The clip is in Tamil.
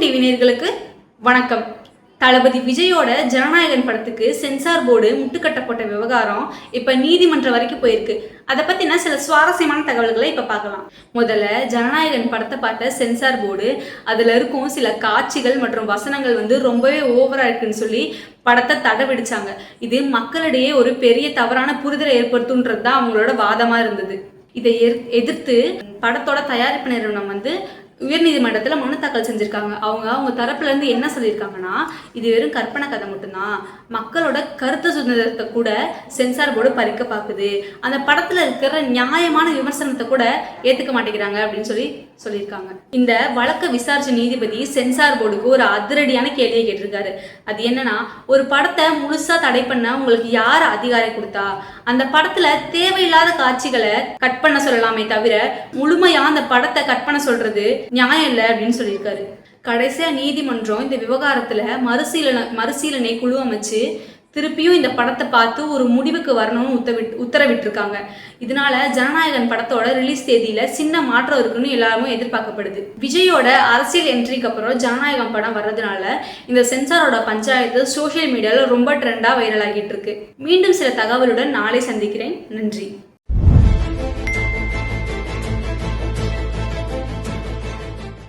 டிவி நேர்களுக்கு வணக்கம். தளபதி விஜயோட ஜனநாயகன் படத்துக்கு சென்சார் போர்டு முட்டுக்கட்டப்பட்ட விவகாரம் இப்போ நீதிமன்றம் வரைக்கும் போயிருக்கு. அதை பற்றின சில சுவாரஸ்யமான தகவல்களை இப்போ பார்க்கலாம். முதல்ல ஜனநாயகன் படத்தை பார்த்த சென்சார் போர்டு அதில் இருக்கும் சில காட்சிகள் மற்றும் வசனங்கள் வந்து ரொம்பவே ஓவரா இருக்குன்னு சொல்லி படத்தை தடவிடிச்சாங்க. இது மக்களிடையே ஒரு பெரிய தவறான புரிதலை ஏற்படுத்துன்றது தான் அவங்களோட வாதமாக இருந்தது. இதை எதிர்- எதிர்த்து படத்தோட தயாரிப்பு நிறுவனம் வந்து உயர்நீதிமன்றத்தில் மனு தாக்கல் செஞ்சுருக்காங்க. அவங்க அவங்க தரப்புலேருந்து என்ன சொல்லியிருக்காங்கன்னா இது வெறும் கற்பனை கதை மட்டும்தான். மக்களோட கருத்து சுதந்திரத்தை கூட சென்சார் போர்டு பறிக்க பார்க்குது அந்த படத்தில் இருக்கிற நியாயமான விமர்சனத்தை கூட ஏற்றுக்க மாட்டேங்கிறாங்க அப்படின்னு சொல்லி சொல்லியிருக்காங்க. இந்த வழக்கை விசாரிச்ச நீதிபதி சென்சார் போர்டுக்கு ஒரு அதிரடியான கேள்வியை கேட்டிருக்காரு. அது என்னன்னா ஒரு படத்தை முழுசா தடை பண்ண உங்களுக்கு யார் அதிகாரம் கொடுத்தா? அந்த படத்துல தேவையில்லாத காட்சிகளை கட் பண்ண சொல்லலாமே தவிர முழுமையா அந்த படத்தை கட் பண்ண சொல்றது நியாயம் இல்லை அப்படின்னு சொல்லியிருக்காரு. கடைசியா நீதிமன்றம் இந்த விவகாரத்துல மறுசீலனை மறுசீலனை குழு அமைச்சு திருப்பியும் இந்த படத்தை பார்த்து ஒரு முடிவுக்கு வரணும்னு உத்தவிட் உத்தரவிட்டிருக்காங்க. இதனால ஜனநாயகன் படத்தோட ரிலீஸ் தேதியில சின்ன மாற்றம் இருக்குன்னு எல்லாருமே எதிர்பார்க்கப்படுது. விஜயோட அரசியல் என்ட்ரிக்கு அப்புறம் ஜனநாயகம் படம் வர்றதுனால இந்த சென்சாரோட பஞ்சாயத்து சோஷியல் மீடியாவில் ரொம்ப ட்ரெண்டாக வைரல் ஆகிட்டு இருக்கு மீண்டும் சில தகவலுடன் நாளை சந்திக்கிறேன். நன்றி.